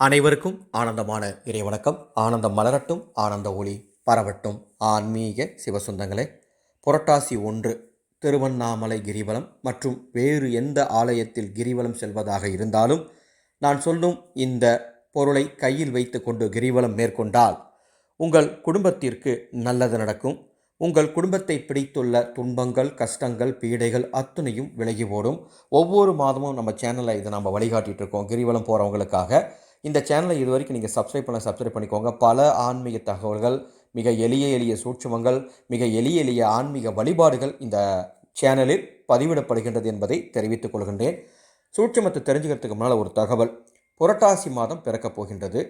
அனைவருக்கும் ஆனந்தமான இறைவணக்கம். ஆனந்தம் மலரட்டும் ஆனந்த ஒளி பரவட்டும். ஆன்மீக சிவசுந்தங்களே புரட்டாசி ஒன்று திருவண்ணாமலை கிரிவலம் மற்றும் வேறு எந்த ஆலயத்தில் கிரிவலம் செல்வதாக இருந்தாலும் நான் சொல்லும் இந்த பொருளை கையில் வைத்துக்கொண்டு கிரிவலம் மேற்கொண்டால் உங்கள் குடும்பத்திற்கு நல்லது நடக்கும். உங்கள் குடும்பத்தை பிடித்துள்ள துன்பங்கள் கஷ்டங்கள் பீடைகள் அத்தனையும் விலகி ஓடும். ஒவ்வொரு மாதமும் நம்ம சேனலில் இதை நம்ம வழிகாட்டிட்டு இருக்கோம். கிரிவலம் போகிறவங்களுக்காக இந்த சேனலை இது வரைக்கும் நீங்கள் சப்ஸ்கிரைப் பண்ண சப்ஸ்கிரைப் பண்ணிக்கோங்க. பல ஆன்மீக தகவல்கள் மிக எளிய எளிய சூட்சுமங்கள் மிக எளிய எளிய ஆன்மீக வழிபாடுகள் இந்த சேனலில் பதிவிடப்படுகின்றது என்பதை தெரிவித்துக் கொள்கின்றேன். சூட்சமத்தை தெரிஞ்சுக்கிறதுக்கு முன்னால் ஒரு தகவல். புரட்டாசி மாதம் பிறக்கப் போகின்றது.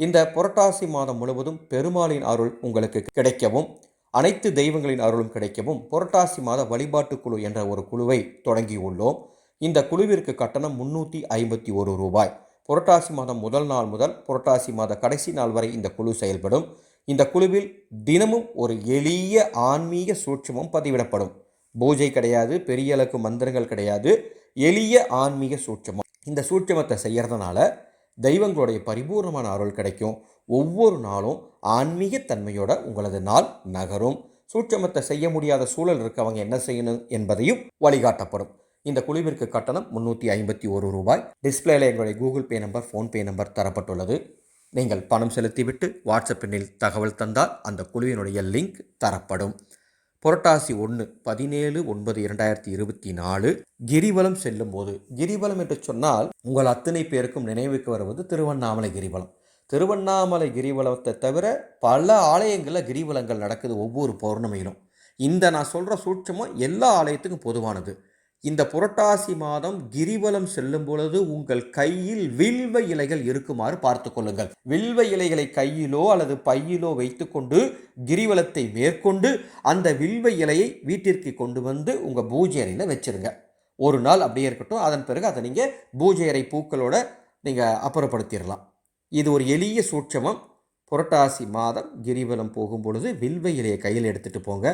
இந்த புரட்டாசி மாதம் முழுவதும் பெருமாளின் அருள் உங்களுக்கு கிடைக்கவும் அனைத்து தெய்வங்களின் அருளும் கிடைக்கவும் புரட்டாசி மாத வழிபாட்டு குழு என்ற ஒரு குழுவை தொடங்கியுள்ளோம். இந்த குழுவிற்கு கட்டணம் முன்னூற்றி ஐம்பத்தி ஒரு ரூபாய். புரட்டாசி மாதம் முதல் நாள் முதல் புரட்டாசி மாத கடைசி நாள் வரை இந்த குழு செயல்படும். இந்த குழுவில் தினமும் ஒரு எளிய ஆன்மீக சூட்சமும் பதிவிடப்படும். பூஜை கிடையாது பெரிய அளவுக்கு மந்திரங்கள் கிடையாது எளிய ஆன்மீக சூட்சமம். இந்த சூட்சமத்தை செய்கிறதுனால தெய்வங்களுடைய பரிபூர்ணமான அருள் கிடைக்கும். ஒவ்வொரு நாளும் ஆன்மீக தன்மையோட உங்களது நாள் நகரும். சூட்சமத்தை செய்ய முடியாத சூழல் இருக்கவங்க என்ன செய்யணும் என்பதையும் வழிகாட்டப்படும். இந்த குழுவிற்கு கட்டணம் முன்னூற்றி ஐம்பத்தி ஒரு ரூபாய். டிஸ்பிளேல எங்களுடைய Google Pay number PhonePe number தரப்பட்டுள்ளது. நீங்கள் பணம் செலுத்திவிட்டு வாட்ஸ்அப் எண்ணில் தகவல் தந்தால் அந்த குழுவினுடைய லிங்க் தரப்படும். புரட்டாசி ஒன்று பதினேழு ஒன்பது இரண்டாயிரத்தி இருபத்தி நாலு. கிரிவலம் செல்லும் போது கிரிவலம் என்று சொன்னால் உங்கள் அத்தனை பேருக்கும் நினைவுக்கு வருவது திருவண்ணாமலை கிரிவலம். திருவண்ணாமலை கிரிவலத்தை தவிர பல ஆலயங்களில் கிரிவலங்கள் நடக்குது ஒவ்வொரு பௌர்ணமியிலும். இந்த நான் சொல்கிற சூட்சமும் எல்லா ஆலயத்துக்கும் பொதுவானது. இந்த புரட்டாசி மாதம் கிரிவலம் செல்லும் பொழுது உங்கள் கையில் வில்வ இலைகள் இருக்குமாறு பார்த்து கொள்ளுங்கள். வில்வ இலைகளை கையிலோ அல்லது பையிலோ வைத்துக்கொண்டு கிரிவலத்தை மேற்கொண்டு அந்த வில்வ இலையை வீட்டிற்கு கொண்டு வந்து உங்கள் பூஜை அறையில் வச்சிருங்க. ஒரு நாள் அப்படியே இருக்கட்டும். அதன் பிறகு அதை நீங்கள் பூஜை அறை பூக்களோட நீங்கள் அப்புறப்படுத்திடலாம். இது ஒரு எளிய சூட்சமம். புரட்டாசி மாதம் கிரிவலம் போகும் பொழுது வில்வ இலையை கையில் எடுத்துகிட்டு போங்க.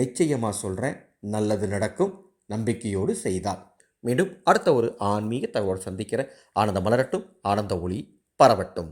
நிச்சயமாக சொல்கிறேன் நல்லது நடக்கும். நம்பிக்கையோடு செய்தார். மீண்டும் அடுத்த ஒரு ஆன்மீக தகவல் சந்திக்கிற ஆனந்த மலரட்டும். ஆனந்த ஒளி பரவட்டும்.